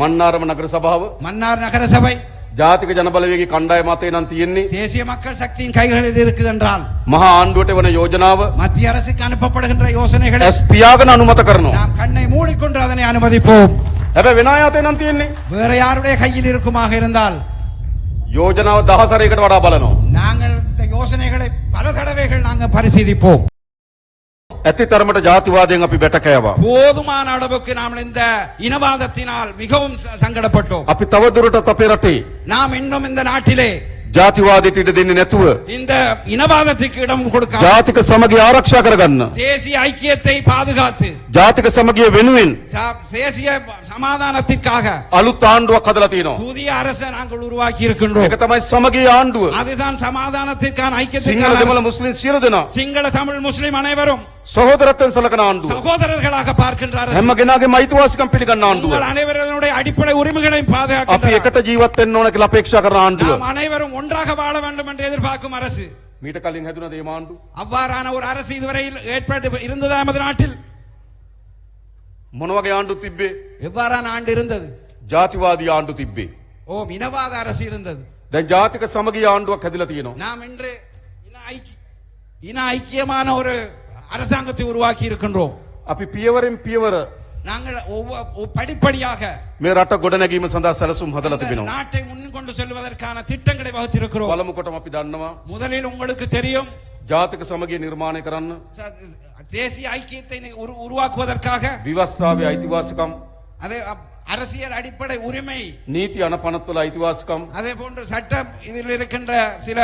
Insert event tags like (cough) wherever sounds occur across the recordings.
මන්නාරම නගර සභාව மன்னார் நகர சபை ජාතික ජනබලවේගේ කණ්ඩායම මතය නම් තියෙන්නේ தேசிய மக்கள் சக்தியின் கைகளில் இருக்குது என்றால் මහා ආණ්ඩුවට වන යෝජනාව மத்திய அரசுக்கு அனுப்பப்படுகின்ற யோசனைகளை ඇස් පියාගෙන අනුමත කරනවා. நாம் கண்ணை மூடிக்கொண்டு அதனை அனுமதிப்போம் හැබැයි වෙන ආයතය නම් තියෙන්නේ வேற யாருடைய கையில் இருக்குமாக இருந்தால் යෝජනාව දහසරයකට වඩා බලනවා. நாங்கள் இந்த யோசனைகளை பல தடவைகள் நாங்கள் பரிசீலிப்போம் ඇති තරමට ජාතිවාදයෙන් අපි බැට කෑවා. போதுமான அளவுக்கு நாம் இந்த இனவாதத்தினால் மிகவும் ச- சங்கடப்பட்டோம் අපි තවදුරටත් අපේ රටේ நாம் இன்னும் இந்த நாட்டிலே ජාතිවාදයට ඉඩ දෙන්නේ නැතුව இந்த இனவாதத்துக்கு இடம் கொடுக்க ජාතික සමගිය ආරක්ෂා කරගන්න. தேசிய ஐக்கியத்தை பாதுகாத்து ජාතික සමගිය වෙනුවෙන් ச- தேசிய சமாதானத்திற்காக අලුත් ආණ්ඩුවක් හදලා තියෙනවා. புதிய அரசை நாங்கள் உருவாக்கி இருக்கின்றோம் ඒක තමයි සමගිය ආණ්ඩුව. அதுதான் சமாதானத்திற்கான සිංහල ஐக்கியத்திற்கான දෙමළ அரசு. මුස්ලිම් සියලු දෙනා சிங்கள தமிழ் முஸ்லிம் அனைவரும் සහෝදරත්වයෙන් සලකන ආණ්ඩුව. சகோதரர்களாக பார்க்கின்ற அரசு හැම කෙනාගේම අයිතිවාසිකම් පිළිගන්න ආණ්ඩුව. உங்கள் அனைவருடைய அடிப்படை உரிமைகளையும் අපි பாதுகாக்கின்ற එකට ජීවත් වෙන්න ඕන කියලා අපේක්ෂා කරන ආණ්ඩුව. நாம் அனைவரும் ஒன்றாக வாழ வேண்டும் என்று எதிர்பார்க்கும் அரசு මීට කලින් හැදුනද මේ ආණ්ඩුව? அவ்வாறான ஒரு அரசு இதுவரையில் ஏற்பட்டு இருந்ததா நமது நாட்டில் මොන වගේ ආණ්ඩු තිබ්බේ? எவ்வாறான ஆண்டு இருந்தது ජාතිවාදී ආණ්ඩු තිබ්බේ. ஓ இனவாத அரசு இருந்தது දැන් ජාතික සමගිය ආණ්ඩුවක් හැදිලා තියෙනවා. நாம் இன்று இன ஐக்கிய இன ஐக்கியமான ஒரு அரசாங்கத்தை உருவாக்கி இருக்கின்றோம் අපි පියවරෙන් පියවර நாங்கள் ஒவ்வொ- ஒ- படிப்படியாக මේ රට ගොඩනැගීම සඳහා සැලසුම් හදලා இந்த තිබෙනවා. நாட்டை முன் கொண்டு செல்வதற்கான திட்டங்களை வகுத்திருக்கிறோம் පළමු කොටම අපි දන්නවා முதலில் உங்களுக்கு தெரியும் ජාතික සමගිය නිර්මාණය කරන්න ச- தேசிய ஐக்கியத்தை உரு- உருவாக்குவதற்காக විවස්ථාවේ අයිතිවාසිකම් அதே அப்- அரசியல் அடிப்படை உரிமை නීති අනපනත්වල අයිතිවාසිකම් அதே போன்று சட்டம் இதில் இருக்கின்ற சில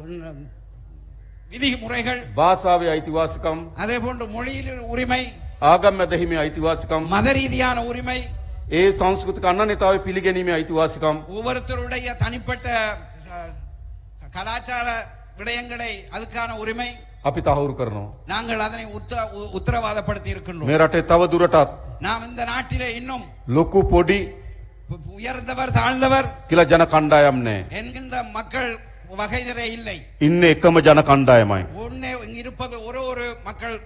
உம், விதிமுறைகள் භාෂාවේ අයිතිවාසිකම් அதே போன்று மொழியில் உரிமை ආගම් ඇදහිමේ අයිතිවාසිකම් மத ரீதியான உரிமை ඒ සංස්කෘතික අන්නනතාවේ පිළිගැනීමේ අයිතිවාසිකම් ஒவ்வொருத்தருடைய தனிப்பட்ட ச- கலாச்சார விடயங்களை அதுக்கான உரிமை අපි තහවුරු කරනවා. நாங்கள் அதனை உத்த- உ- உத்தரவாதப்படுத்தி இருக்கின்றோம் මේ රටේ තව දුරටත් நாம் இந்த நாட்டிலே இன்னும் ලොකු පොඩි உ- உயர்ந்தவர் தாழ்ந்தவர் කියලා ජන කණ්ඩායම් නෑ. என்கின்ற மக்கள் வகையிலே இல்லை ඉන්න එකම ජන කණ්ඩායමයි. ஒன்னே இங்கு இருப்பது ஒரு ஒரு மக்கள்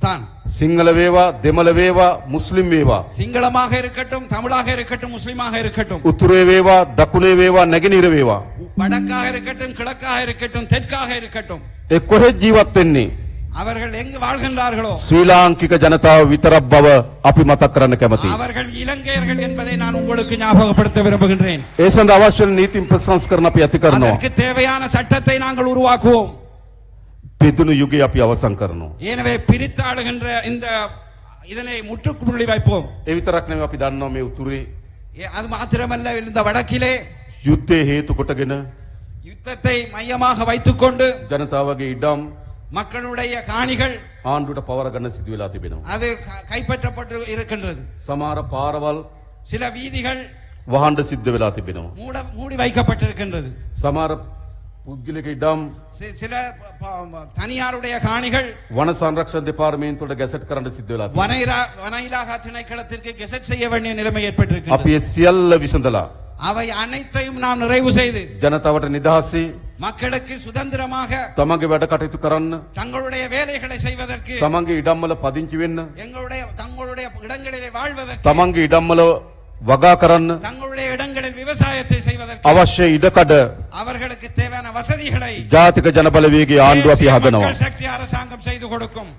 தான் සිංහල වේවා දෙමළ වේවා මුස්ලිම් වේවා சிங்களமாக இருக்கட்டும் தமிழாக இருக்கட்டும் முஸ்லிமாக இருக்கட்டும் උතුරේ වේවා දකුණේ වේවා නැගෙනහිර වේවා வடக்காக இருக்கட்டும் கிழக்காக இருக்கட்டும் தெற்காக இருக்கட்டும் ඒ කොහෙත් ජීවත් වෙන්නේ அவர்கள் எங்கு வாழ்கின்றார்களோ ශ්‍රී ලාංකික ජනතාව විතරක් බව අපි මතක් කරන්න කැමතියි. அவர்கள் இலங்கையர்கள் என்பதை நான் உங்களுக்கு ஞாபகப்படுத்த விரும்புகின்றேன் ඒ සඳහා අවශ්‍ය වන නීතින් ප්‍රසංස්කරණ අපි ඇති කරනවා. அதற்கு தேவையான சட்டத்தை நாங்கள் உருவாக்குவோம் පිදුණු යුගය අපි අවසන් කරනවා. எனவே பிரித்தாளுகின்ற இந்த இதனை முற்றுப்புள்ளி வைப்போம் ඒ විතරක් නෙවෙයි අපි දන්නවා මේ උතුරේ ஏ- அது மாத்திரமல்ல இந்த வடக்கிலே යුද්ධය හේතු කොටගෙන யுத்தத்தை மையமாக வைத்துக்கொண்டு ජනතාවගේ ඉඩම් மக்களுடைய காணிகள் ආණ්ඩුවට පවර ගන්න සිදු වෙලා තිබෙනවා. அது க- கைப்பற்றப்பட்டு இருக்கின்றது සමහර පාරවල් சில வீதிகள் වහන්න සිද්ධ වෙලා තිබෙනවා. மூட மூடி வைக்கப்பட்டிருக்கின்றது සමහර පුද්ගලික ඉඩම් சி- சில ப- ப- தனியாருடைய காணிகள் වන සංරක්ෂණ දෙපාර්තමේන්තුවට ගැසට් කරන්න සිද්ධ වෙලා තිබෙනවා. வனைரா வனையிலாக திணைக்களத்திற்கு கெசட் செய்ய வேண்டிய நிலைமை ஏற்பட்டிருக்கு අපි ඒ සියල්ල විසඳලා அவை அனைத்தையும் நாம் நிறைவு செய்து ජනතාවට නිදහසේ மக்களுக்கு சுதந்திரமாக තමන්ගේ වැඩ කටයුතු කරන්න தங்களுடைய வேலைகளை செய்வதற்கு තමන්ගේ ඉඩම්වල පදිංචි වෙන්න எங்களுடைய தங்களுடைய இடங்களிலே வாழ்வதற்கு තමන්ගේ ඉඩම්වල වගා කරන්න தங்களுடைய இடங்களில் விவசாயத்தை செய்வதற்கு අවශ්‍ය ඉඩකඩ அவர்களுக்கு தேவையான வசதிகளை ජාතික ජනබලවේගේ ආණ්ඩුව අපි தேசிய හදනවා. மக்கள் சக்தி அரசாங்கம் செய்து கொடுக்கும்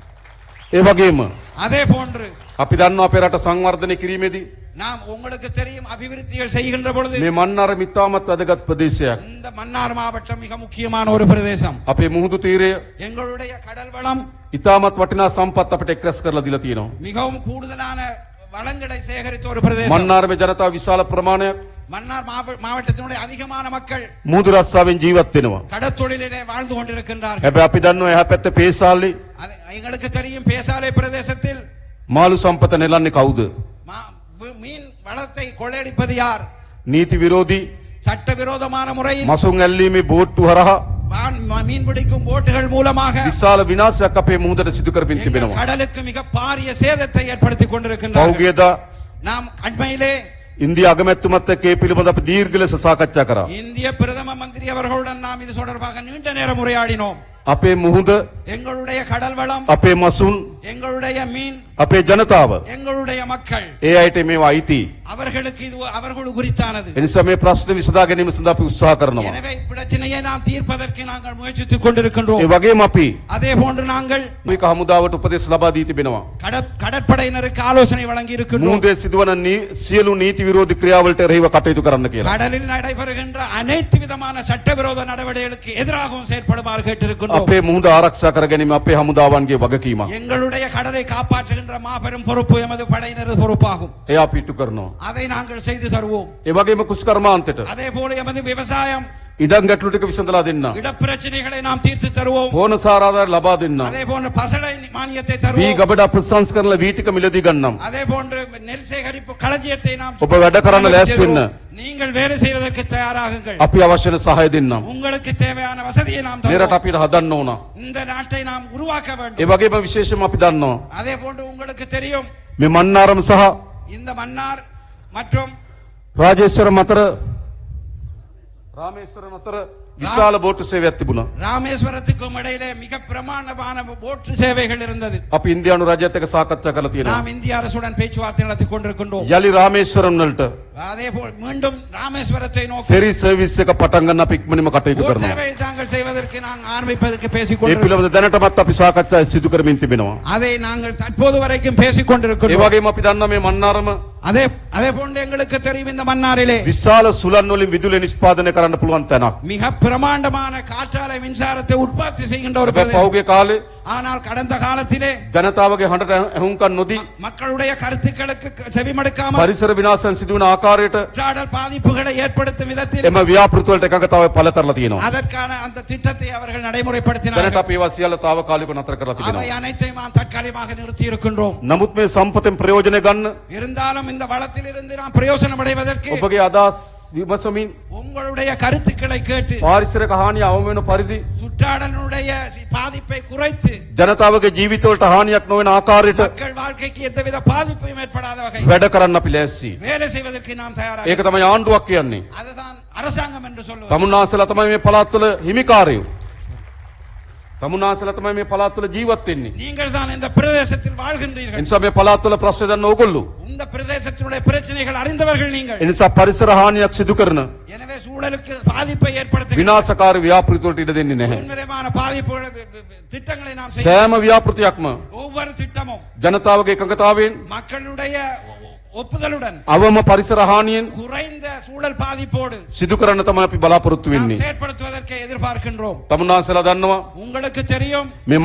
ඒ වගේම அதே போன்று අපි දන්නවා අපේ රට සංවර්ධනය කිරීමේදී நாம் உங்களுக்கு தெரியும் அபிவிருத்திகள் செய்கின்ற பொழுது මේ මන්නාර මිතාමත් වැදගත් ප්‍රදේශයක්. இந்த மன்னார் மாவட்டம் மிக முக்கியமான ஒரு பிரதேசம் අපේ මුහුදු තීරය எங்களுடைய கடல் வளம் ඉතාමත් වටිනා සම්පත් අපට එක්රැස් කරලා දීලා තියෙනවා. மிகவும் கூடுதலான வளங்களை சேகரித்த ஒரு பிரதேசம் මන්නාරමේ ජනතාව විශාල ප්‍රමාණයක් மன்னார் மாவ- மாவட்டத்தினுடைய அதிகமான மக்கள் මුහුදු රස්සාවෙන් ජීවත් වෙනවා. கடத்தொழிலிலே வாழ்ந்து கொண்டிருக்கின்றார்கள் හැබැයි අපි දන්නවා එහා පැත්තේ පේසාල්ලි அது- எங்களுக்கு தெரியும் பேசாலை பிரதேசத்தில் මාළු සම්පත නෙලන්නේ කවුද? மா- வி- மீன் வளத்தை கொள்ளையடிப்பது யார் නීති විරෝධී சட்டவிரோதமான முறையில் මසුන් ඇල්ලීමේ බෝට්ටු හරහා வான்- ம- மீன் பிடிக்கும் போட்டுகள் மூலமாக විශාල විනාශයක් අපේ මුහුදට සිදු කරමින් எங்கள் තිබෙනවා. கடலுக்கு மிக பாரிய சேதத்தை ஏற்படுத்திக் கொண்டிருக்கின்றார்கள் පෞගේදා நாம் அண்மையிலே ඉන්දිය අගමැත්තුමත් එක්ක ඒ පිළිබඳ අපි දීර්ඝ ලෙස සාකච්ඡා කරා. இந்திய பிரதம மந்திரி அவர்களுடன் நாம் இது தொடர்பாக நீண்ட நேரம் உரையாடினோம் අපේ මුහුද எங்களுடைய கடல் வளம் අපේ මසුන් எங்களுடைய மீன் අපේ ජනතාව எங்களுடைய மக்கள் ඒ අයට මේවා අයිති. அவர்களுக்கு இது அவர்கள் குறித்தானது එනිසා මේ ප්‍රශ්න විසඳා ගැනීම සඳහා අපි උත්සාහ කරනවා. எனவே பிரச்சனையை நாம் தீர்ப்பதற்கு நாங்கள் முயற்சித்துக் கொண்டிருக்கின்றோம் ඒ වගේම අපි அதே போன்று நாங்கள் මේක හමුදාවට උපදෙස් ලබා දී තිබෙනවා. கடற்- கடற்படையினருக்கு ஆலோசனை வழங்கி இருக்கின்றோம் මුහුදේ සිදුවන නී- සියලු නීති විරෝධී ක්‍රියාවලට එරෙහිව කටයුතු කරන්න කියලා. கடலில் நடைபெறுகின்ற அனைத்து விதமான சட்டவிரோத நடவடிக்கைகளுக்கு எதிராகவும் செயற்படுமாறு கேட்டிருக்கின்றோம் අපේ මුහුද ආරක්ෂා කර ගැනීම අපේ හමුදාවන්ගේ වගකීමක්. எங்களுடைய எங்களுடைய கடனை காப்பாற்றுகின்ற மாபெரும் பொறுப்பு எமது படையினரது பொறுப்பாகும். அதை நாங்கள் செய்து தருவோம். அதே போல எமது விவசாயம் ඉඩම් ගැටලු ටික විසඳලා දෙන්න. இடப்பிரச்சனைகளை நாம் தீர்த்து தருவோம் බෝන සාරාධාර ලබා දෙන්න. அதே போன்று பசலை மானியத்தை වී தருவோம் ගබඩ ප්‍රසංස්කරන වී ටික මිලදී ගන්නම්. அதே போன்று நெல் சேகரிப்பு களஞ்சியத்தை நாம் ඔබ වැඩ කරන්න ලෑස්ති වෙන්න. நீங்கள் வேலை செய்வதற்கு தயாராகுங்கள் අපි අවශ්‍ය වෙන සහාය දෙන්නම්. உங்களுக்கு தேவையான வசதியை நாம் මේ රට தருவோம் අපිට හදන්න ඕන. இந்த நாட்டை நாம் உருவாக்க ඒ வேண்டும் වගේම විශේෂම අපි දන්නවා. அதே போன்று உங்களுக்கு தெரியும் මේ මන්නාරම සහ இந்த மன்னார் மற்றும் රාජේශ්වරම් අතර ராமேஸ்வரம் ಹತ್ರ ವಿಶಾಲ ಬೋಟ್ ಸೇವೆ ಹತ್ತಿಬುನ ರಾಮೇಶ್ವರದಕ್ಕೂ ಮಡೆಯಲೇ ಮಿಗ ಪ್ರಮಾಣವಾನ ಬೋಟ್ ಸೇವೆಗಳು ಇರುತ್ತದೆ ಅಪ್ಪ ಇಂಡಿಯಾನು ರಾಜ್ಯಕ್ಕೆ ಸಾಕಚ್ಚ ಕಲತೀನ ನಾವು ಇಂಡಿಯಾ அரசுடன் பேச்சுவார்த்தை நடத்தி கொண்டிருக்கின்றோம். ಯಲಿ ராமேஸ்வரம் ನಲ್ಟ அதே போல் மீண்டும் ராமேஸ்வரத்தை நோக்கி ஃபெரி சர்வீஸ்க்கு பட்டங்கன்னா பிக்மணி கட்டயிது கரணும் சேவை தாங்கள் செய்வதற்கு நாங்கள் ஆரம்பிப்பதற்கு பேசிக் கொண்டிருக்கிறோம். தனட்ட மத்த அப்பி சாக்கச்ச சிது கரமின் திபினவா அதை நாங்கள் தற்போது வரைக்கும் பேசிக் கொண்டிருக்கிறோம் இவகையும் அப்பி தன்னமே மன்னாரம මන්නාරම அதே அதே போன்று எங்களுக்கு தெரியும் இந்த மன்னாரிலே විශාල සුළන් වලින් විදුලිය නිෂ්පාදනය කරන්න පුළුවන් තැනක්. மிக பிரமாண்டமான காற்றாலை மின்சாரத்தை உற்பத்தி செய்கின்ற ஒரு හැබැයි பிரதேசம். පහුගිය කාලේ ஆனால் கடந்த காலத்திலே ජනතාවගේ හඬට ඇහුම්කන් නොදී மக்களுடைய கருத்துக்களுக்கு செவிமடுக்காமல் පරිසර විනාශයන් සිදුවන ආකාරයට சுற்றாடல் பாதிப்புகளை ஏற்படுத்தும் விதத்தில் එම ව්‍යාපෘති වලට එකඟතාවය පළ කරලා තියෙනවා. அதற்கான அந்த திட்டத்தை அவர்கள் දැනට நடைமுறைப்படுத்தினார்கள் අපි ඒවා සියල්ල තාවකාලිකව නතර කරලා அவை තිබෙනවා. அனைத்தையும் நாம் தற்காலிகமாக நிறுத்தி இருக்கின்றோம் නමුත් මේ සම්පතෙන් ප්‍රයෝජනය ගන්න இருந்தாலும் இந்த வளத்தில் இருந்து நாம் பிரயோசனம் அடைவதற்கு ඔබගේ අදහස් විමසමින් உங்களுடைய கருத்துக்களை கேட்டு පාරිසරික හානිය අවම වෙන පරිදි சுற்றாடலுடைய பாதிப்பை குறைத்து ජනතාවගේ ජීවිතවලට හානියක් නොවන ආකාරයට වැඩ කරන්න අපි ලෑස්ති. ඒක තමයි ආණ්ඩුවක් කියන්නේ. තමුන්නාසලා තමයි මේ පළාත්වල හිමිකාරයෝ. තමුන්නාසලා තමයි මේ පළාත් වල ජීවත් වෙන්නේ. நீங்கள் தான் இந்த பிரதேசத்தில் வாழ்கின்றீர்கள் එනිසා මේ පළාත් වල ප්‍රශ්න දන්න ඕගොල්ලෝ. இந்த பிரதேசத்தினுடைய பிரச்சனைகள் அறிந்தவர்கள் நீங்கள் එනිසා පරිසර හානියක් සිදු කරන எனவே சூழலுக்கு பாதிப்பை ஏற்படுத்துகின்ற විනාශකාරී ව්‍යාපෘති වලට ඉඩ දෙන්නේ නැහැ. முன்னிலைமான பாதிப்புகளை திட்டங்களை நாம் செய்ய සෑම ව්‍යාපෘතියක්ම ஒவ்வொரு திட்டமும் ජනතාවගේ එකඟතාවයෙන් மக்களுடைய ஒப்புதலுடன் அவம ಪರಿಸರ ಹಾನಿಯನ್ ಕುರೈಂದ ಸೂಳಲ್ ಪಾದಿಪೋಡು ಸಿದುಕರನ್ನ ತಮ್ಮ ಅಪಿ ಬಲಾಪುರತ್ತು ವಿನ್ನಿ ಸೇರ್ಪಡುತ್ತುವದಕ್ಕೆ ಎದುರ್ಪಾರ್ಕಿன்றೋಮ್ ತಮ್ಮನಾ ಸಲ ದನ್ನವ ಉಂಗಳಕ್ಕೆ ತೆರಿಯೋಮ್ ಮೇ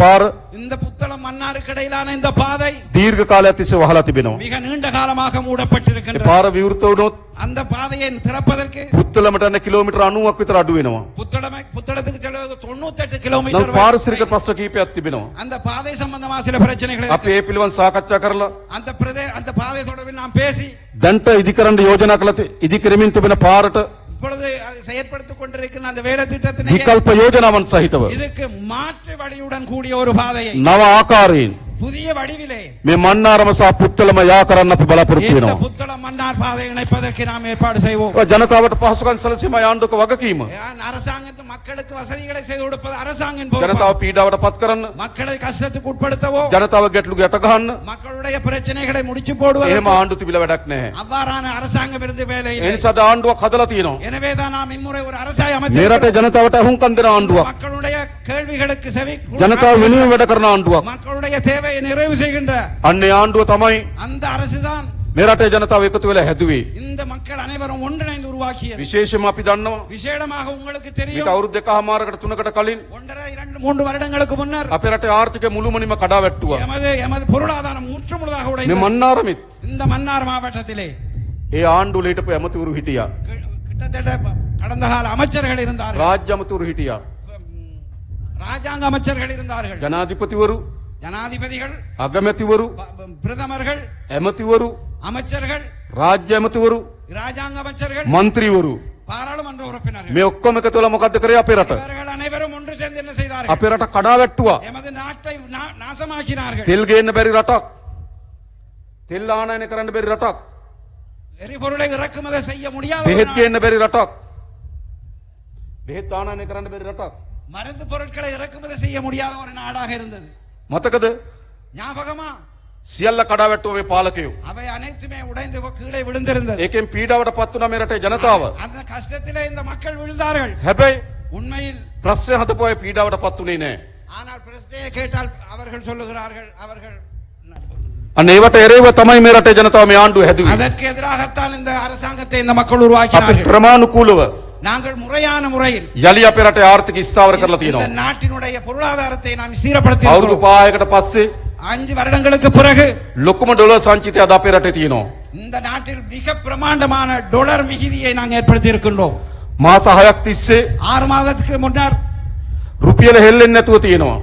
பாரு இந்த புத்தளம் மன்னாருக்கு இடையிலான இந்த பாதை தீர்க்க கால திசை வகலா பினம் மிக நீண்ட காலமாக மூடப்பட்டிருக்கின்ற பார விவருத்தோடு அந்த பாதையை திறப்பதற்கு புத்தளம் கிலோமீட்டர் அணுவாக்கு வித்தர அடு வேணுமா புத்தளம் புத்தளத்துக்கு செல்வது தொண்ணூத்தெட்டு නම් கிலோமீட்டர் පාරිසරික வரை. ප්‍රශ්න කීපයක් තිබෙනවා. அந்த பாதை சம்பந்தமா சில பிரச்சனைகள் අපි ඒ පිළිවන් සාකච්ඡා කරලා அந்த பிரதே அந்த பாதை தொடர்பில் நாம் பேசி දැන්ට ඉදිකරන්න යෝජනා කළ ති- ඉදිකිරමින් තිබෙන පාරට இப்பொழுது அதை செயற்படுத்திக் கொண்டிருக்கிற அந்த வேலை திட்டத்தினை විකල්ප යෝජනාවන් සහිතව இதுக்கு மாற்று வழியுடன் கூடிய ஒரு பாதையை නව ආකාරයෙන් புதிய வடிவிலே මේ මන්නාරම සහ පුත්තලම යා කරන්න අපි බලාපොරොත්තු இந்த වෙනවා. புத்தளம் மன்னார் பாதை இணைப்பதற்கு நாம் ஏற்பாடு செய்வோம் ජනතාවට පහසුකම් සැලසීම ආණ්ඩුවක වගකීම. ஏன் அரசாங்கத்து மக்களுக்கு வசதிகளை செய்து கொடுப்பது அரசாங்கம் பொறுப்பு. ජනතාව පීඩාවට පත් කරන්න மக்களை கஷ்டத்துக்கு உட்படுத்தவோ ජනතාව ගැටලු ගැට ගහන්න மக்களுடைய பிரச்சனைகளை முடிச்சு போடுவது එහෙම ආණ්ඩු තිබිල වැඩක් නැහැ. அவ்வாறான அரசாங்கம் இருந்து வேலை ඒ இல்லை. නිසා අද ආණ්ඩුවක් හදලා තියෙනවා. எனவேதான் நாம் இம்முறை ஒரு அரசாய் මේ அமைத்து රටේ ජනතාවට අහුම්කම් දෙන ආණ්ඩුවක්. மக்களுடைய கேள்விகளுக்கு செவி ජනතාව වෙනුවෙන් වැඩ කරන ආණ්ඩුවක්. மக்களுடைய தேவையை நிறைவு செய்கின்ற අන්නේ ආණ්ඩුව තමයි அந்த அரசுதான் මේ රටේ ජනතාව එකතු වෙලා හැදුවේ. இந்த மக்கள் அனைவரும் ஒன்றிணைந்து உருவாக்கியது විශේෂයෙන්ම අපි දන්නවා விசேடமாக உங்களுக்கு මේක தெரியும் අවුරුදු දෙකමාරකට තුනකට කලින් ஒன்றரை இரண்டு மூன்று வருடங்களுக்கு முன்னர் අපේ රටේ ආර්ථිකය මුළුමනින්ම කඩා වැට්ටුවා. எமது எமது பொருளாதாரம் முற்றுமுழுதாக මේ உடைந்தது මන්නාරමෙත් இந்த மன்னார் மாவட்டத்திலே ඒ ආණ්ඩුවල හිටපු ඇමතිවරු හිටියා. கடந்த கால அமைச்சர்கள் இருந்தார்கள். ராஜ்ಯ ಮತ್ತು ಹಿಟಿಯಾರ್ ராஜாங்க அமைச்சர்கள் இருந்தார்கள். ஜனாதிபதிவரு? ಜನಾಧಿಪತಿಗಳು ಅಗಮತಿವರು ಪ್ರಥಮರುಗಳು ಎಮತಿವರು ಅಮಚರ್ಗಳು ರಾಜ್ಯ ಎಮತಿವರು ರಾಜಾಂಗ ಅಮಚರ್ಗಳು ಮಂತ್ರಿಯವರು ಪಾರಾಳುಮಂಡ ಉರಪಿನರು ಮೇ ಒಕ್ಕೊಮ್ಮ ಕತುಲ ಮೊಕದ್ದ ಕರೆ ಅಪೇರಟ ಇವರುಗಳು ಅನೇವರು ಒಂಡು ಸೇಂದು ಎನ್ನ ಸೇದಾರೆ ಅಪೇರಟ ಕಡಾ ವೆಟ್ಟುವ ಎಮದ ನಾಟೈ ನಾಸಮಾಕಿನಾರ್ಗಳು ತೆಲ್ಗೆ ಎನ್ನ ಬೆರಿ ರಟಕ್ ತೆಲ್ಲಾಣ ಎನ್ನ ಕರಂಡ ಬೆರಿ ರಟಕ್ රටක්. තෙල් ආනයන කරන්න බැරි රටක්. எரிபொருளை இறக்குமதி செய்ய முடியாத ஒரு බෙහෙත් நாடு. ගේන්න බැරි රටක්. බෙහෙත් ආනයන කරන්න බැරි රටක්. மருந்து பொருட்களை இறக்குமதி செய்ய முடியாத ஒரு நாடாக இருந்தது මතකද ஞாபகமா සියල්ල කඩාවැට්ටුවේ පාලකයෝ. அவை அனைத்துமே உடைந்து கீழே விழுந்திருந்தது ඒකෙන් පීඩාවට පත් වුණා මේ රටේ ජනතාව. அந்த கஷ்டத்திலே இந்த மக்கள் விழுந்தார்கள் හැබැයි உண்மையில் ප්‍රශ්නය හදපුවේ පීඩාවට පත් වුණේ නෑ. ஆனால் பிரச்சனையை கேட்டால் அவர்கள் சொல்லுகிறார்கள் அவர்கள் අන්න ඒවට එරෙහිව තමයි මේ රටේ ජනතාව මේ ආණ්ඩුව හැදුවේ. அதற்கு எதிராகத்தான் இந்த அரசாங்கத்தை இந்த மக்கள் අපි உருவாக்கினார்கள் ක්‍රමානුකූලව நாங்கள் முறையான முறையில் යලි අපේ රටේ ආර්ථික ස්ථාවර කරලා இந்த තියෙනවා. நாட்டினுடைய பொருளாதாரத்தை நாம் சீரப்படுத்தி අවුරුදු இருக்கிறோம். 5කට පස්සේ அஞ்சு வருடங்களுக்கு பிறகு ලොකුම ඩොලර් සංචිතය අද අපේ රටේ තියෙනවා. இந்த நாட்டில் மிக பிரமாண்டமான டொலர் மிகுதியை நாங்கள் ஏற்படுத்தி இருக்கின்றோம் මාස 6ක් තිස්සේ ஆறு மாதத்துக்கு முன்னர் රුපියල හෙල්ලෙන්නේ නැතුව තියෙනවා.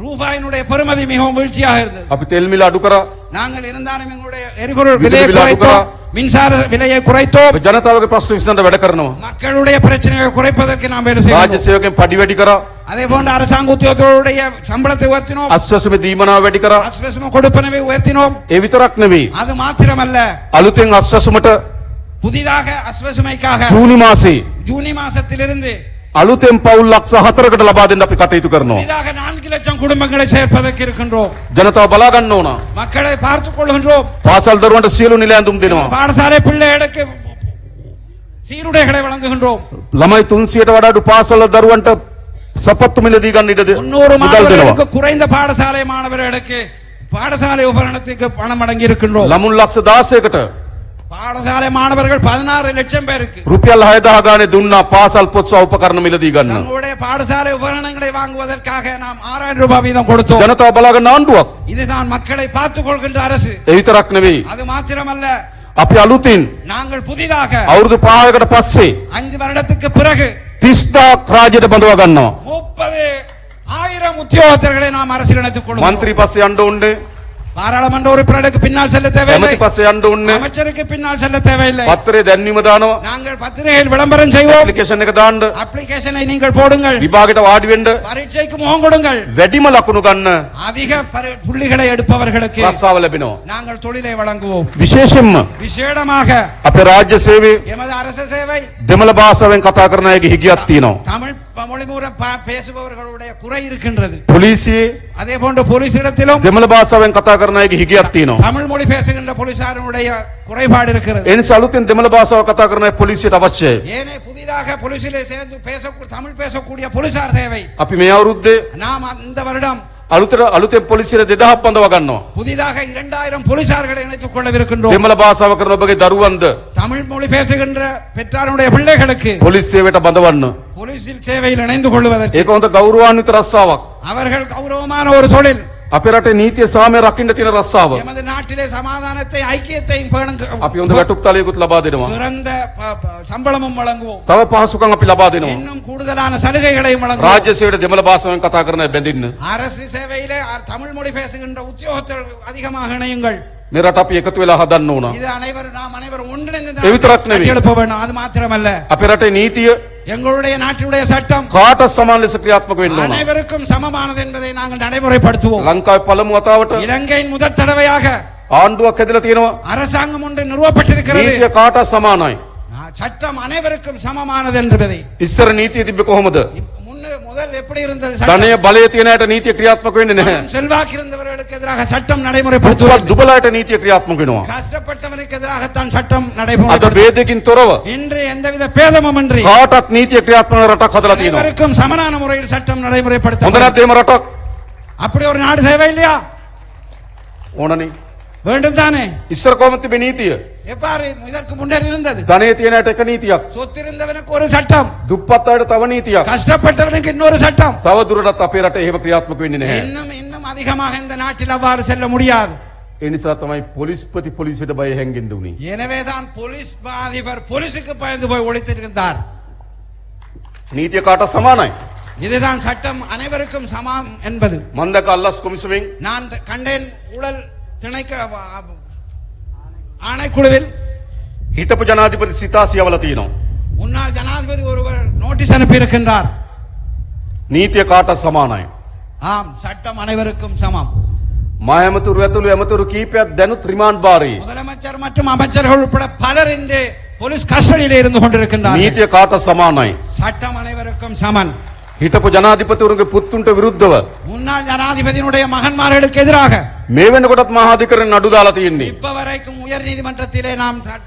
ரூபாயினுடைய பெருமதி மிகவும் வீழ்ச்சியாக இருந்தது. அப்ப தெல்மில் அடுக்கறா? நாங்கள் இருந்தாலும் எங்களுடைய எரிபொருள் விலையை குறைத்தோம். மின்சார விலையை குறைத்தோம். ஜனதாவுக்கு பிரச்சனை விஷயம் வேட கரணும் மக்களுடைய பிரச்சனையை குறைப்பதற்கு நாம் வேலை செய்யணும். ராஜ்ய சேவகம் படி வெட்டிக்கிறோம் அதே போன்ற அரசாங்க உத்தியோகத்தோடைய சம்பளத்தை உயர்த்தினோம். அஸ்வசம தீமனா வெட்டிக்கிறோம் அஸ்வசம கொடுப்பனவை உயர்த்தினோம். எவிதராக் அது மாத்திரமல்ல. அலுத்தெங் அஸ்வசமட்ட? புதிதாக அஸ்வசமைக்காக ஜூனி மாசி. ஜூனி மாசத்திலிருந்து අලුතෙන් පවුල් ලක්ෂ 4කට ලබා දෙන්න අපි කටයුතු කරනවා. புதிதாக நான்கு லட்சம் குடும்பங்களை சேர்ப்பதற்கு இருக்கின்றோம் ජනතාව බලා ගන්න ඕන. மக்களை பார்த்துக் கொள்கின்றோம் පාසල් දරුවන්ට සියලු නිල ඇඳුම් දෙනවා. பாடசாலை பிள்ளைகளுக்கு சீருடைகளை வழங்குகின்றோம் ළමයි 300ට වඩා අඩු පාසල් දරුවන්ට සපත්තු මිල දී ගන්න ඉඩද முன்னூறு මුදල් மாணவர்களுக்கு දෙනවා. குறைந்த பாடசாலை மாணவர்களுக்கு பாடசாலை உபகரணத்துக்கு பணம் வழங்கி இருக்கின்றோம் ළමුන් ලක්ෂ 16කට පාඩසාල මානවරකල් පදනාර ලක්ෂම් පෙරකු රුපියල් හයදාගානේ දුන්නා පාසල් පොත්ස උපකරණ මිලදී பாடசாலை உபகரணங்களை வாங்குவதற்காக நாம் ஆறாயிரம் ரூபாய் வீதம் கொடுத்தோம் ජනතා බලාගන්න ආණ්ඩුවක් இதுதான் மக்களை பார்த்துக் கொள்கின்ற அரசு ඒ அது மாத்திரமல்ல අපි අලුතින් நாங்கள் புதிதாக අවුරුදු 5කට පස්සේ 5 வருடத்துக்கு பிறகு 30000 රාජ්‍යයට බඳවා ගන්නවා 30000 உத்தியோகத்தர்களை நாம் அரசியல் நடத்தி கொள்வோம் மந்திரி பஸ் அண்டு உண்டு பாராளுமன்ற உறுப்பினருக்கு பின்னால் செல்ல தேவையில்லை. பஸ்ஸை அண்டு ஒண்ணு அமைச்சருக்கு பின்னால் செல்ல தேவையில்லை. பத்திரை தன்னிம தானோ? நாங்கள் பத்திரையில் விளம்பரம் செய்வோம். அப்ளிகேஷனுக்கு தாண்டு. அப்ளிகேஷனை நீங்கள் போடுங்கள். விபாகிட்ட வாடி வேண்டு. பரீட்சைக்கு முகம் கொடுங்கள். வெடிம லக்குனு கண்ணு. அதிக புள்ளிகளை எடுப்பவர்களுக்கு ரசாவ லபினோ. நாங்கள் தொழிலை வழங்குவோம். விசேஷம். விசேடமாக அப்ப ராஜ்ய சேவை. எமது அரச சேவை. දෙමළ භාෂාවෙන් කතා කරන අයගේ හිගියක් තියෙනවා. தமிழ் ப- மொழி மூலம் பா- பேசுபவர்களுடைய குறை இருக்கின்றது පොලිසියේ அதே போன்று போலீசிடத்திலும் දෙමළ භාෂාවෙන් කතා කරන අයගේ හිගියක් තියෙනවා. தமிழ் மொழி பேசுகின்ற போலீசாருடைய குறைபாடு இருக்கிறது ඒ නිසා අලුතෙන් දෙමළ භාෂාව කතා කරන අය පොලිසියට අවශ්‍යයි. ஏனே புதிதாக போலீசிலே சேர்ந்து பேச தமிழ் பேசக்கூடிய போலீசார் தேவை අපි මේ අවුරුද්දේ நாம் இந்த வருடம் අලුතර අලුතෙන් පොලිසියට 2000ක් බඳව ගන්නවා. புதிதாக இரண்டாயிரம் போலீசார்களை இணைத்துக் கொள்ளவிருக்கின்றோம் දෙමළ භාෂාව කරන ඔබගේ දරුවන්ද தமிழ் மொழி பேசுகின்ற பெற்றாருடைய பிள்ளைகளுக்கு පොලිස් සේවයට බඳවන්න. போலீசில் சேவையில் இணைந்து கொள்வதற்கு ඒක හොඳ ගෞරවාන්විත රස්සාවක්. அவர்கள் கௌரவமான ஒரு தொழில் අපේ රටේ නීතිය සාමය රකින්න තියෙන රස්සාව. எமது நாட்டிலே சமாதானத்தை ஐக்கியத்தையும் பேணுங்க- අපි හොඳ වැටුප් තලයකුත් ලබා දෙනවා. சிறந்த ப- ப- சம்பளமும் வழங்குவோம் තව පහසුකම් අපි ලබා දෙනවා. இன்னும் கூடுதலான சலுகைகளையும் வழங்குவோம் රාජ්‍ය සේවයට දෙමළ භාෂාවෙන් කතා කරන අය බැඳින්න. அரசு சேவையிலே அ- தமிழ் மொழி பேசுகின்ற உத்தியோகத்தர் அதிகமாக இணையுங்கள் මේ රට අපි එකතු වෙලා හදන්න ඕන. இது அனைவரும் நாம் அனைவரும் ஒன்றிணைந்து ඒ විතරක් නෙවෙයි. எழுப்ப வேண்டும் அது மாத்திரமல்ல අපේ රටේ නීතිය எங்களுடைய நாட்டினுடைய சட்டம் කාටත් සමාන ලෙස ක්‍රියාත්මක වෙන්න ඕන. அனைவருக்கும் சமமானது என்பதை நாங்கள் நடைமுறைப்படுத்துவோம் ලංකාවේ පළමු වතාවට இலங்கையின் முதற் தடவையாக ආණ්ඩුවක් හැදලා තියෙනවා. அரசாங்கம் ஒன்று நிறுவப்பட்டிருக்கிறது නීතිය කාටත් සමානයි. சட்டம் அனைவருக்கும் சமமானது என்பதை ඉස්සර නීතිය තිබ්බේ කොහොමද? இப்ப முன்ன முதல் எப்படி இருந்தது சட்டம்? ධනය බලය තියෙන අයට නීතිය ක්‍රියාත්මක වෙන්නේ නැහැ. பணம் செல்வாக்கு கஷ்டப்பட்டவருக்கு எதிராக சட்டம் நடைமுறைப்படுத்துவார் ದುಬಲಾಟ ನೀತಿಯ ಕ್ರಿಯಾತ್ಮಕ වෙනවා எதிராக தான் சட்டம் நடைமுறை අද ભેදකින් තොරව இன்று எந்தவித பேதமும் இன்றி කාටත් නීතිය ක්‍රියාත්මක රටක් හදලා තියෙනවා முறையில் சட்டம் நடைமுறைப்படுத்த හොඳ නැත්නම් அப்படி ஒரு நாடு தேவை இல்லையா ඕනනේ வேண்டும் தானே? ඉස්සර කොහොමද තිබෙ නීතිය இதற்கு முன்னர் இருந்தது. ධනය තියෙනට එක சொத்திருந்தவனுக்கு ஒரு சட்டம். දුප්පත් අයට තව கஷ்டப்பட்டவனுக்கு இன்னொரு சட்டம். தவ දුරටත් අපේ රට එහෙම ක්‍රියාත්මක இன்னும் அதிகமாக இந்த நாட்டில் அவ்வாறு செல்ல முடியாது ඒ නිසා තමයි පොලිස්පති පොලිසියට බය හැංගෙන්න උනේ. எனவேதான் போலீஸ் அதிபர் போலீசுக்கு பயந்து போய் ஒழித்திருந்தார் නීතිය කාටත් සමානයි. இதுதான் சட்டம் அனைவருக்கும் சமம் என்பது මන් දැක අල්ලස් කොමිසමෙන් நான் த- கண்டேன் ஊழல் திணைக்க ஆணைக்குழுவில் හිටපු ජනාධිපති සිතාසි යවලා තියෙනවා. முன்னாள் ஜனாதிபதி ஒருவர் நோட்டீஸ் அனுப்பி இருக்கின்றார் නීතිය කාටත් සමානයි. ஆம் சட்டம் அனைவருக்கும் சமம் මා ඇමතුරු ඇතුළු ඇමතුරු කීපයක් දැනුත් රිමාන්ඩ් භාරයේ. முதலமைச்சர் மற்றும் அமைச்சர்கள் உட்பட பலர் இன்று போலீஸ் கஸ்டடியிலே இருந்து கொண்டிருக்கின்றார் නීතිය කාටත් සමානයි. சட்டம் அனைவருக்கும் அனைவருக்கும் சமன் හිටපු ජනාධිපතිවරුන්ගේ පුත්තුන්ට විරුද්ධව முன்னாள் ஜனாதிபதியினுடைய மகன்மார்களுக்கு எதிராக මේ වෙනකොටත් මහාධිකරණ නඩු දාලා තියෙන්නේ. இப்ப வரைக்கும் உயர் நீதிமன்றத்திலே நாம் ச-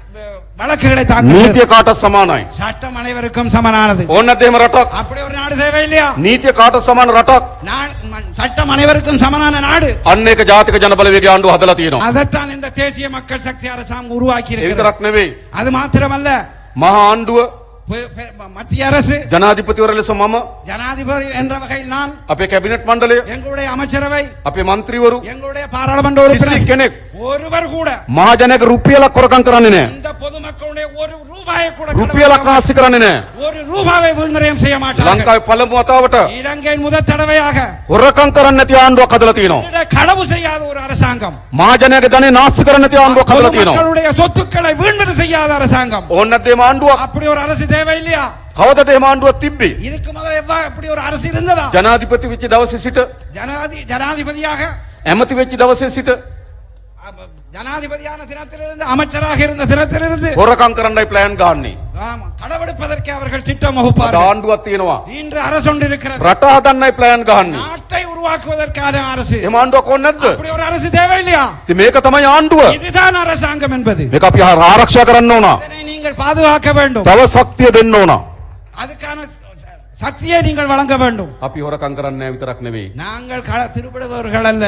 வழக்குகளை தாக்கல் නීතිය செய்து- කාටත් සමානයි. சட்டம் அனைவருக்கும் சமனானது ඕන්න නැත්නම් එහෙම රටක්. அப்படி ஒரு நாடு தேவை இல்லையா නීතිය කාටත් සමාන රටක්. நான் ம- சட்டம் அனைவருக்கும் சமனான நாடு අන්න ඒක ජාතික ජනබලවේගයේ ආණ්ඩුව හදලා තියෙනවා. அதைத்தான் இந்த தேசிய மக்கள் சக்தி அரசாங்கம் உருவாக்கி ඒ இருக்கிறது විතරක් නෙවෙයි. அது மாத்திரமல்ல මහා ආණ්ඩුව பெ- பெ- மத்திய அரசு. ஜனாதிபதி வரலசம் மாமா. ஜனாதிபதி என்ற வகையில் நான் அப்ப கேபினட் மண்டலே. எங்களுடைய அமைச்சரவை அப்பே மந்திரி வரும் எங்களுடைய பாராளுமன்ற உறுப்பினர். ஒருவர் கூட මහජනක රුපියලක් කොරකම් කරන්නේ නැහැ. இந்த பொதுமக்களுடைய ஒரு ரூபாயை கூட රුපියලක් களவு නාස්ති කරන්නේ නැහැ. ஒரு ரூபாவை வீண்விரயம் செய்ய மாட்டார்கள் ලංකාවේ පළමු වතාවට இலங்கையின் முதல் தடவையாக හොරකම් කරන්නේ නැති ආණ්ඩුවක් හදලා තියෙනවා. திருட களவு செய்யாத ஒரு அரசாங்கம் මහජනක ධනෙ නාස්ති කරන්නේ නැති ආණ්ඩුවක් හදලා තියෙනවා. பொதுமக்களுடைய சொத்துக்களை வீண்விரயம் செய்யாத அரசாங்கம் ඕන්න නැද්ද මේ ආණ්ඩුවක්? அப்படி ஒரு அரசு தேவை இல்லையா කවදද මේ ආණ්ඩුවක් තිබ්බේ? இதுக்கு முதல்ல எவ்வா இப்படி ஒரு அரசு இருந்ததா ජනාධිපති වෙච්ච දවසේ සිට ஜனாதி ஜனாதிபதியாக ඇමති වෙච්ච දවසේ සිට அப்ப ஜனாதிபதியான தினத்திலிருந்து அமைச்சராக இருந்த தினத்திலிருந்து හොරකම් කරන්නයි ප්ලෑන් ගහන්නේ. ஆமா களவெடுப்பதற்கு அவர்கள் திட்டம் අද வகுப்பார்கள் ආණ්ඩුවක් තියෙනවා. இன்று அரசு ஒன்று இருக்கிறது රට හදන්නයි ප්ලෑන් ගහන්නේ. நாட்டை உருவாக்குவதற்கான அரசு එහෙම ආණ්ඩුවක් ඕනේ නැද්ද? அப்படி ஒரு அரசு தேவை இல்லையா ඉතින් මේක තමයි ආණ්ඩුව. இதுதான் அரசாங்கம் என்பது මේක අපි ආරක්ෂා කරන්න ඕන. இதனை நீங்கள் பாதுகாக்க வேண்டும் තව ශක්තිය දෙන්න ඕන. அதுக்கான ச- சக்தியை நீங்கள் வழங்க வேண்டும் අපි හොරකම් කරන්නේ නැහැ විතරක් නෙවෙයි. நாங்கள் கள- திருடுபவர்கள் அல்ல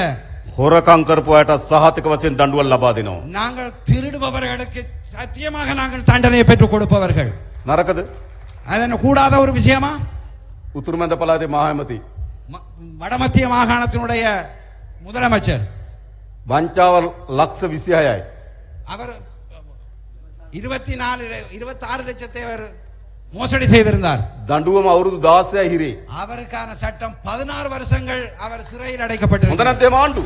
හොරකම් කරපු අයට සහතික වශයෙන් දඬුවම් ලබා දෙනවා. நாங்கள் திருடுபவர்களுக்கு சத்தியமாக நாங்கள் தண்டனையை பெற்றுக் கொடுப்பவர்கள் නරකද? அது என்ன கூடாத ஒரு விஷயமா උතුරු මැද පළාතේ මහ ඇමති ம- வடமத்திய மாகாணத்தினுடைய முதலமைச்சர் වංචාව ලක්ෂ 26යි. அவர் இருபத்தி நாலு இருபத்தி ஆறு லட்சத்தை அவர் மோசடி செய்திருந்தார். தண்டுவம் அவரது தாசே அவருக்கான சட்டம் பதினாறு வருஷங்கள் அவர் சிறையில் அடைக்கப்பட்டது முதனத்தே ஆண்டு.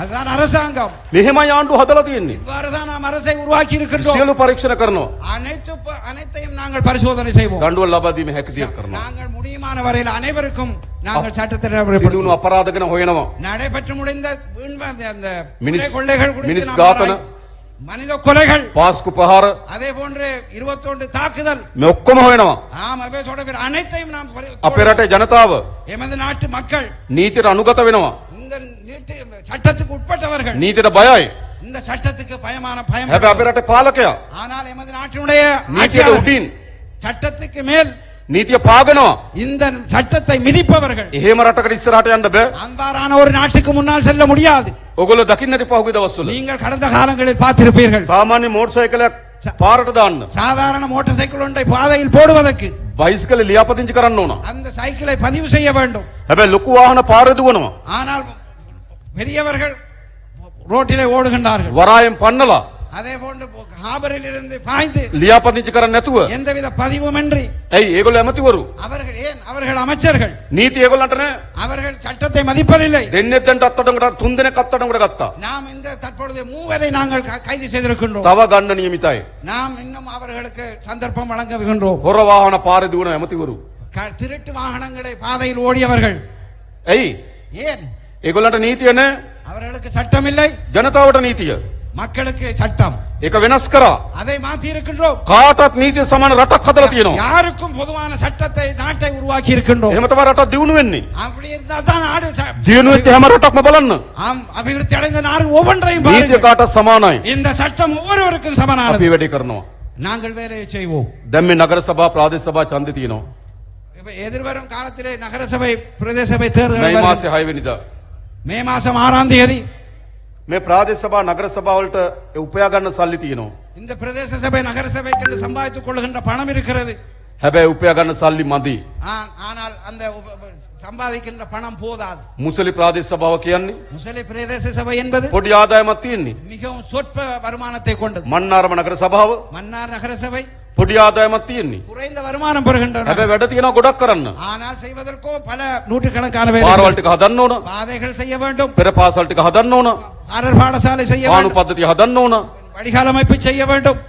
அதுதான் அரசாங்கம். மிகமையாண்டு ஹதலது என்ன. இவ்வாறுதான் நாம் அரசை உருவாக்கி இருக்கின்றோம் சியலு பரீட்சண கரணும் அனைத்து அனைத்தையும் நாங்கள் பரிசோதனை செய்வோம். தண்டு லபாதி மே ஹக்தியர் நாங்கள் முடியுமான வரையில் அனைவருக்கும் நாங்கள் சட்டத்தை நடைபெறும் அபராதகன ஹோயனவம். நடைபெற்று முடிந்த வீண் அந்த மினிஸ் கொள்ளைகள் மினிஸ் காத்தன ஆராய்- மனித கொலைகள் පාස්කු පහර அதே போன்று இருபத்தொன்று தாக்குதல் මේ ඔක්කොම හොයනවා. ஆம் அவை தொடர்பில் அனைத்தையும் நாம் பரி- අපේ රටේ ජනතාව எமது நாட்டு மக்கள் නීතියට අනුගත වෙනවා. இந்த நீட்டு சட்டத்துக்கு உட்பட்டவர்கள் නීතියට බයයි. இந்த சட்டத்துக்கு பயமான பயம் හැබැයි අපේ රටේ පාලකයා ஆனால் எமது நாட்டினுடைய නීතියට ஆட்சியாளர்கள் උඩින් சட்டத்துக்கு மேல் නීතිය පාගනවා. இந்த சட்டத்தை மிதிப்பவர்கள் එහෙම රටකට ඉස්සරහට යන්න බෑ. அன்பாரான ஒரு நாட்டுக்கு முன்னால் செல்ல முடியாது ඔගොල්ලෝ දකින්න ඇති පහුගිය දවස්වල. நீங்கள் கடந்த காலங்களில் பார்த்திருப்பீர்கள் සාමාන්‍ය මෝටර් සයිකලයක් පාරට දාන්න சாதாரண மோட்டார் சைக்கிள் ஒன்றை பாதையில் போடுவதற்கு බයිසිකල ලියාපදිංචි කරන්න ඕන. அந்த சைக்கிளை பதிவு செய்ய வேண்டும் හැබැයි ලොකු වාහන පාරේ දුවනවා. ஆனால் பெரியவர்கள் ரோட்டிலே ஓடுகின்றார்கள் වරායෙන් පන්නලා அதே போன்று ஹாபரில் இருந்து பாய்ந்து ලියාපදිංචි කරන්න නැතුව. எந்தவித பதிவுமின்றி ඇයි ඒගොල්ලෝ ඇමතිවරු? அவர்கள் ஏன் அவர்கள் அமைச்சர்கள் නීති ඒගොල්ලන්ට නෑ. அவர்கள் சட்டத்தை மதிப்பதில்லை දෙන්නෙක් දැන් අත්තඩංගුවට තුන් දෙනෙක් අත්තඩංගුවට ගත්තා. நாம் இந்த தற்பொழுது மூவரை நாங்கள் க- கைது செய்திருக்கின்றோம் තව ගන්න නියමිතයි. நாம் இன்னும் அவர்களுக்கு சந்தர்ப்பம் வழங்குகின்றோம் හොර වාහන පාරේ දුවන ඇමතිවරු. க- திருட்டு வாகனங்களை பாதையில் ஓடியவர்கள் ඇයි? ஏன் ඒගොල්ලන්ට නීතිය නෑ. அவர்களுக்கு சட்டம் இல்லை ජනතාවට නීතිය. மக்களுக்கு சட்டம் ඒක වෙනස් කරා. அதை மாத்தி இருக்கின்றோம். කාටත් නීතිය සමාන රටක් හදලා තියෙනවා. யாருக்கும் பொதுவான சட்டத்தை நாட்டை உருவாக்கி இருக்கின்றோம். එහෙම තමයි රටක් දියුණු වෙන්නේ. அப்படி இருந்தா தான் நாடு දියුණු වෙච්ච හැම ரட்டක්ම බලන්න. ஆம் அபிவிருத்தி அடைந்த நாடு ஒவ்வொன்றையும் பாருங்க. නීතිය කාටත් இந்த சட்டம் ஒவ்வொருவருக்கும் சமமானது. අපි වැඩි කරනවා. நாங்கள் வேலையை செய்வோம். දැන් நகரசபா ප්‍රාදේශසභා ඡන්දේ තියෙනවා. எதிர்வரும் காலத்திலே நகரசபை பிரதேச தேர்தல் மே மாசம் ஆறாம் தேதி මේ ප්‍රාදේශ සභා නගර සභා වලට ඒ උපයා ගන්න සල්ලි තියෙනවා. இந்த பிரதேச சபை நகர சபைக்கு சம்பாதித்துக் கொள்கின்ற பணம் இருக்கிறது හැබැයි උපයා ගන්න සල්ලி මදි. ஆ- ஆனால் அந்த உப- உப- சம்பாதிக்கின்ற பணம் போதாது මුසලි ප්‍රාදේශ සභාව කියන්නේ முசலி பிரதேச சபை என்பது පොඩි ආදායමක් තියෙන්නේ. மிகவும் சொற்ப வருமானத்தை கொண்டது මන්නාරම නගර සභාව மன்னார் நகர சபை පොඩි ආදායමක් තියෙන්නේ. குறைந்த வருமானம் பெறுகின்றன හැබැයි වැඩ තියෙනවා ගොඩක් කරන්න. ஆனால் செய்வதற்கோ பல நூற்றுக்கணக்கான வேலைகள். පාරවල් ටික හදන්න ඕන. பாதைகள் செய்ய வேண்டும் පෙර පාසල් ටික හදන්න ඕන. பாடர் பாடசாலை செய்ய පානු வேண்டும் පද්ධතිය හදන්න ඕන. வடிகால் அமைப்பு செய்ய வேண்டும்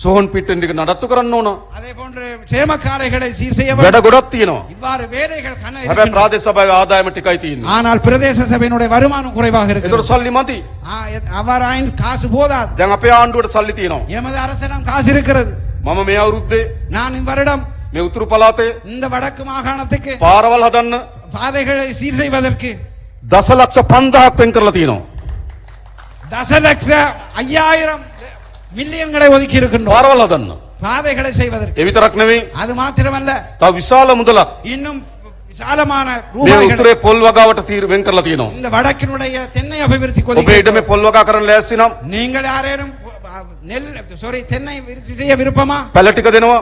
සෝහන් පිට්ටෙන් ටික නඩත්තු කරන්න ඕන. அதே போன்று சேமக்காலைகளை சீர் செய்ய වැඩ வேண்டும் ගොඩක් තියෙනවා. இவ்வாறு வேலைகள் கன හැබැයි இருக்கின்றன. ප්‍රාදේශ සභාවේ ආදායම ටිකයි තියෙන්නේ. ஆனால் பிரதேச சபையினுடைய வருமானம் குறைவாக ඒතර இருக்கிறது සල්ලි මදි. ஆ, எத்- அவ்வாறாயின் காசு போதாது දැන් අපේ ආණ්ඩුවට සල්ලි තියෙනවා. எமது அரசிடம் காசு இருக்கிறது මම මේ අවුරුද්දේ நான் இவ்வருடம் මේ උතුරු පළාතේ இந்த வடக்கு மாகாணத்துக்கு පාරවල් හදන්න பாதைகளை சீர் செய்வதற்கு දසලක්ෂ 5000ක් වෙන් කරලා තියෙනවා. தசலட்ச ஐயாயிரம் மில்லியன்களை ஒதுக்கி இருக்கின்றோம் පාරවල් හදන්න. பாதைகளை செய்வதற்கு ඒ විතරක් නෙවෙයි அது மாத்திரமல்ல තව විශාල මුදලක් இன்னும் விசாலமான මේ ரூபாய்களை උතුරේ පොල් වගාවට තීර වෙන් කරලා තියෙනවා. இந்த வடக்கினுடைய தென்னை அபிவிருத்தி ඔබේ ஒதுக்கி ඉඩමේ පොල් වගා කරන්න ලෑස්ති නම් நீங்கள் யாரேனும் அஹ், நெல் சாரி தென்னை விருத்தி செய்ய விருப்பமா පැල ටික දෙනවා.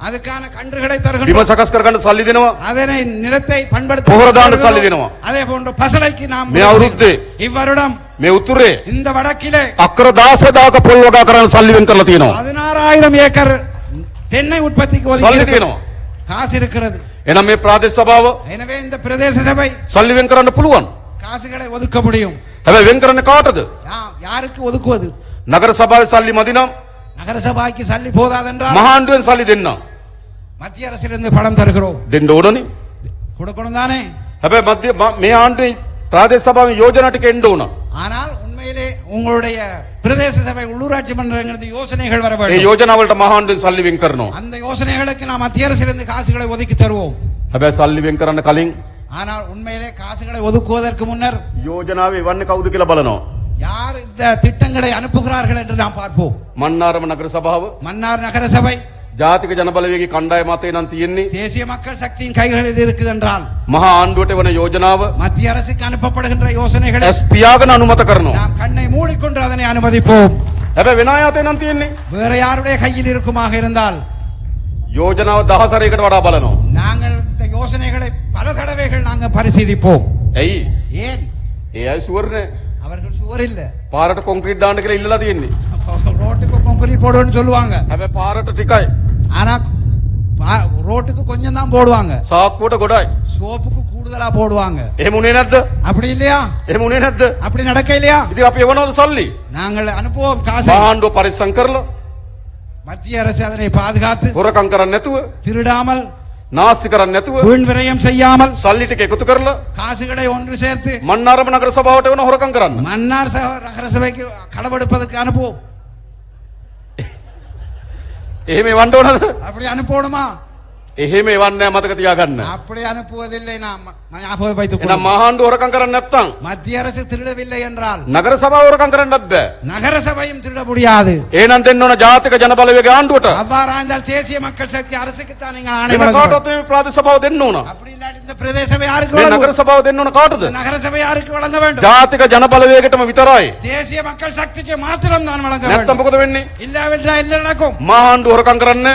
அதுக்கான கன்றுகளை බිම தருகின்றோம் සකස් කරගන්න සල්ලි දෙනවා. அதனை நிலத்தை பண்படுத்த போகிற தாண்டு சல்லி தினமா. அதே போன்று பசலைக்கு நாம் மே அவருத்து. இவ்வருடம் මේ උතුරේ இந்த வடக்கிலே අක්කර 16000ක පොල් වගා කරන්න සල්ලි වෙන් කරලා තියෙනවා. பதினாறாயிரம் ஏக்கர் தென்னை உற்பத்திக்கு ஒதுக்கி සල්ලි இருக்கிறோம். තියෙනවා. காசு இருக்கிறது එහෙනම් මේ ප්‍රාදේශ සභාව எனவே இந்த பிரதேச சபை සල්ලි වෙන් කරන්න පුළුවන්. காசுகளை ஒதுக்க முடியும் හැබැයි වෙන් කරන්නේ කාටද? யா- யாருக்கு ஒதுக்குவது நகரசபாவை சல்லி மதினம் நகரசபாய்க்கு சல்லி போதாதென்றால் மகாண்டுவன் சல்லி தின்னம் மத்திய அரசிலிருந்து பணம் தருகிறோம். தின்ன உடனே. கொடுக்கணும் தானே? அப்ப மத்திய மே ஆண்டு பிரதேச சபாவின் யோஜனாட்டுக்கு எண்டு உணம் ஆனால் உண்மையிலே உங்களுடைய பிரதேச சபை உள்ளூராட்சி மன்றங்கிறது யோசனைகள் வர வேண்டும். யோஜனாவள்ட்ட மகாண்டு சல்லி வெங்கரணும். அந்த யோசனைகளுக்கு நாம் மத்திய அரசிலிருந்து காசுகளை ஒதுக்கி தருவோம். அப்ப சல்லி வெங்கரன கலிங். ஆனால் உண்மையிலே காசுகளை ஒதுக்குவதற்கு முன்னர் யோஜனாவை இவன்னு கவுதுக்கில பலனும் யார் இந்த திட்டங்களை அனுப்புகிறார்கள் என்று நாம் பார்ப்போம் මන්නාරම නගර සභාව மன்னார் நகர சபை ජාතික ජනබලවේගයේ කණ්ඩායම අතේ නම් තියෙන්නේ தேசிய மக்கள் சக்தியின் கைகளில் இருக்குது என்றால் මහා ආණ්ඩුවට වන යෝජනාව மத்திய அரசுக்கு அனுப்பப்படுகின்ற யோசனைகளை ඇස් පියාගෙන අනුමත කරනවා. நாம் கண்ணை மூடிக்கொண்டு அதனை அனுமதிப்போம் හැබැයි වෙන අය අතේ නම් තියෙන්නේ வேற யாருடைய கையில் இருக்குமாக இருந்தால் යෝජනාව දහසරයකට වඩා බලනවා. நாங்கள் இந்த யோசனைகளை பல தடவைகள் நாங்கள் பரிசீலிப்போம் ඇයි? ஏன் ඒ අය සුවරනේ. அவர்கள் சுவர் இல்ல පාරට කොන්ක්‍රීට් දාන්න කියලා ඉල්ලලා තියෙන්නේ. ரோட்டுக்கு கொங்கிரீட் போடுவோம்னு சொல்லுவாங்க හැබැයි පාරට ටිකයි. ஆனா பா- ரோட்டுக்கு கொஞ்சம் தான் போடுவாங்க සාක්කුවට ගොඩයි. சோப்புக்கு கூடுதலா போடுவாங்க එහෙම උනේ නැද්ද? அப்படி இல்லையா එහෙම උනේ නැද්ද? அப்படி நடக்க இல்லையா ඉතින් අපි එවනවද සල්ලි? நாங்கள் அனுப்புவோம் காசை මහාණ්ඩුව පරිස්සම් කරලා மத்திய அரசு அதனை பாதுகாத்து හොරකම් කරන්නේ නැතුව, திருடாமல் නාස්ති කරන්නේ නැතුව வீண் விரயம் செய்யாமல் සල්ලි ටික එකතු කරලා காசுகளை ஒன்று சேர்த்து මන්නාරම නගර සභාවට වෙන හොරකම් කරන්න. மன்னார் சக- நகர சபைக்கு களவெடுப்பதற்கு அனுப்புவோம் එහෙම එවන්න ඕනද? அப்படி அனுப்பணுமா එහෙම එවන්නේ නැහැ මතක තියාගන්න. அப்படி அனுப்புவதில்லை நாம் ஞாபகம் வைத்துக் එහෙනම් கொள்ளும். මහාණ්ඩුව හොරකම් කරන්නේ නැත්නම් மத்திய அரசு திருடவில்லை என்றால் නගර සභාව හොරකම් කරන්නත් බෑ. நகர சபையும் திருட முடியாது එහෙනම් දෙන්න ඕන ජාතික ජනබලවේග ආණ්ඩුවට. அவ்வாறாய்ந்தால் தேசிய மக்கள் சக்தி அரசுக்குத்தான் நீங்கள் ஆணை වෙන வழங்க வேண்டும். කාටවත් මේ ප්‍රාදේශ සභාව දෙන්න ඕන. அப்படி இல்லாட்டி இந்த பிரதேச சபை யாருக்கு මේ வழங்க නගර සභාව දෙන්න ඕන කාටද? நகர சபை யாருக்கு வழங்க வேண்டும் ජාතික ජනබලවේගයටම විතරයි. தேசிய மக்கள் சக்திக்கு மாத்திரம் தான் வழங்க නැත්තම් வேண்டும் මොකද වෙන්නේ? இல்லாவிட்டால் என்ன நடக்கும் මහාණ්ඩුව හොරකම් කරන්නේ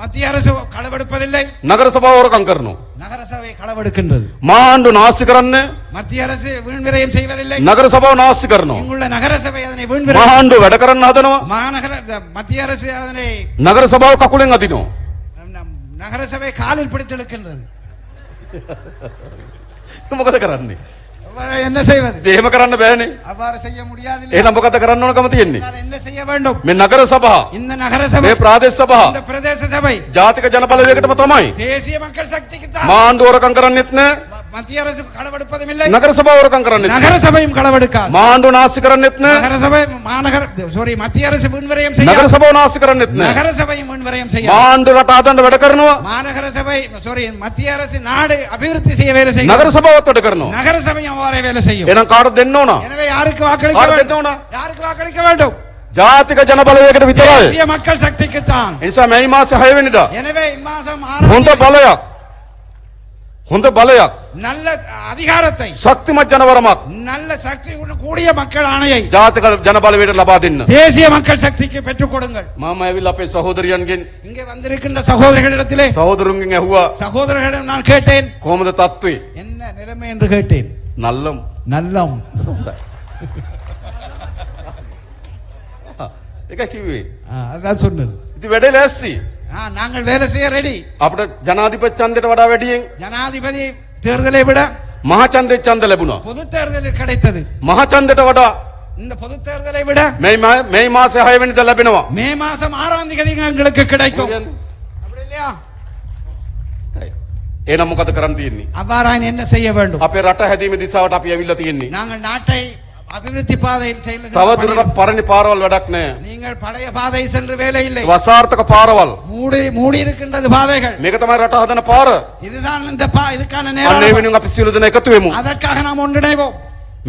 மத்திய அரசு களவெடுப்பதில்லை නගර සභාව හොරකම් කරනවා. நகர சபை களவெடுக்கின்றது මහාණ්ඩුව නාස්ති කරන්නේ மத்திய அரசு வீண் விரயம் செய்வதில்லை නගර සභාව නාස්ති කරනවා. இங்குள்ள நகர சபை அதனை வீண் விரயம் මහාණ්ඩුව වැඩ කරන්න හදනවා. மாநகர மத்திய அரசு அதனை නගර සභාව කකුලෙන් අදිනවා. நம் நகர சபை காலில் பிடித்தெடுக்கின்றது මොකද (laughs) කරන්නේ? அவ்வாறு என்ன செய்வது ඉතින් එහෙම කරන්න බෑනේ. அவ்வாறு செய்ய முடியாது එහෙනම් මොකද කරන්න ඕනකම තියෙන්නේ? என்ன செய்ய வேண்டும் මේ නගර සභා, இந்த நகர சபை මේ ප්‍රාදේශ සභා, இந்த பிரதேச சபை ජාතික ජනබලවේගයටම තමයි. தேசிய மக்கள் சக்திக்கு தான் මහාණ්ඩුව හොරකම් කරන්නෙත් නෑ. மத்திய அரசு களவெடுப்பதும் இல்லை නගර සභාව හොරකම් කරන්නෙත් නෑ. நகர சபையும் களவெடுக்காது මහාණ්ඩුව නාස්ති කරන්නෙත් නෑ. நகர சபை மாநகர சாரி மத்திய அரசு முன்வரையும் නගර செய்ய සභාව නාස්ති කරන්නෙත් නෑ. நகர சபையும் முன்வரையும் செய்ய මහාණ්ඩුව රට හදන්න වැඩ කරනවා. மாநகர சபை சாரி மத்திய அரசு நாடு அபிவிருத்தி செய்ய வேலை செய்யும் නගර සභාවත් වැඩ කරනවා. நகர சபையும் அவ்வாறே வேலை செய்யும் එහෙනම් කාටද දෙන්න ඕන? எனவே யாருக்கு வாக்களிக்க කාටද දෙන්න வேண்டும் ඕන? யாருக்கு வாக்களிக்க வேண்டும் ජාතික ජනබලවේගයට විතරයි. தேசிய மக்கள் சக்திக்கு தான் ඒ නිසා මැයි මාසේ 6 වෙනිදා எனவே இம்மாதம் ஆறாம் හොඳ தேதி බලයක් හොඳ බලයක් நல்ல அதிகாரத்தை ශක්තිමත් ජනවරමක් நல்ல சக்தி கூடிய மக்கள் ஆணையை ජාතික ජනබලවේගයට ලබා දෙන්න. தேசிய மக்கள் சக்திக்கு பெற்றுக் கொடுங்கள் මම ඇවිල්ලා අපේ සහෝදරයන්ගෙන් இங்கே வந்திருக்கின்ற சகோதரர்களிடத்திலே සහෝදරුන්ගෙන් ඇහුවා சகோதரர்களிடம் நான் கேட்டேன் කොහොමද තත්ත්වේ? என்ன நிலைமை என்று கேட்டேன் නල්ලම්. நல்லம் ඒක කිව්වේ. ஆ, அதான் சொன்னது ඉතින් වැඩේ ලෑස්ති. ஆ, நாங்கள் வேலை செய்ய ரெடி අපිට ජනාධිපති ඡන්දයට වඩා වැඩියෙන් ஜனாதிபதி தேர்தலை விட මහ ඡන්දේ ඡන්ද ලැබුණා. பொது தேர்தலில் கிடைத்தது මහ ඡන්දයට වඩා இந்த பொது தேர்தலை விட මේ මා- මේ මාසේ 6 වෙනිදා ලැබෙනවා. மே மாசம் ஆறாம் தேதி எங்களுக்கு கிடைக்கும் அப்படி இல்லையா එහෙනම් මොකද කරන්න තියෙන්නේ? அவ்வாறாயின் என்ன செய்ய வேண்டும் අපේ රට හැදීමේ දිශාවට අපි ඇවිල්ලා තියෙන්නේ. நாங்கள் நாட்டை அபிவிருத்தி பாதையில் செல்லுகின்ற තව பணிகள். දුරටත් පරණි පාරවල් වැඩක් නෑ. நீங்கள் பழைய பாதையில் சென்று வேலை இல்லை වසාර්ථක පාරවල්. மூடி மூடி இருக்கின்றது பாதைகள் මේක තමයි රට හදන පාර. இதுதான் இந்த பா இதுக்கான අන්න ඒ நேரம் වෙනුවෙන් අපි සියලු දෙනා එකතු වෙමු. அதற்காக நாம் ஒன்றிணைவோம்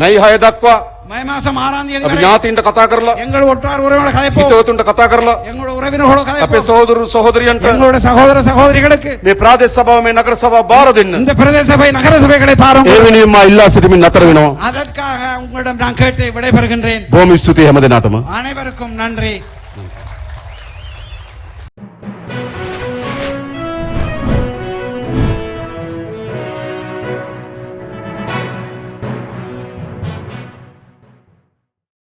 මැයි 6 දක්වා மே மாசம் ஆறாம் தேதி අපි வரை ඥාතීන්ට කතා කරලා எங்கள் ஒற்றார் உறவினர் கதைப்போம் හිතවතුන්ට කතා කරලා எங்களோட உறவினர்களோட අපේ கதைப்போம் සහෝදරු සහෝදරියන්ට எங்களோட சகோதர சகோதரிகளுக்கு මේ ප්‍රාදේශ සභාව මේ නගර සභාව බාර දෙන්න. இந்த பிரதேச சபை நகர சபைகளை ඒ பாருங்கள் වෙනුවෙන් මා ඉල්ලා සිටමින් නතර වෙනවා. அதற்காக உங்களிடம் நான் கேட்டு விடைபெறுகின்றேன் බොහොම ස්තුතියි හැම දිනටම. அனைவருக்கும் நன்றி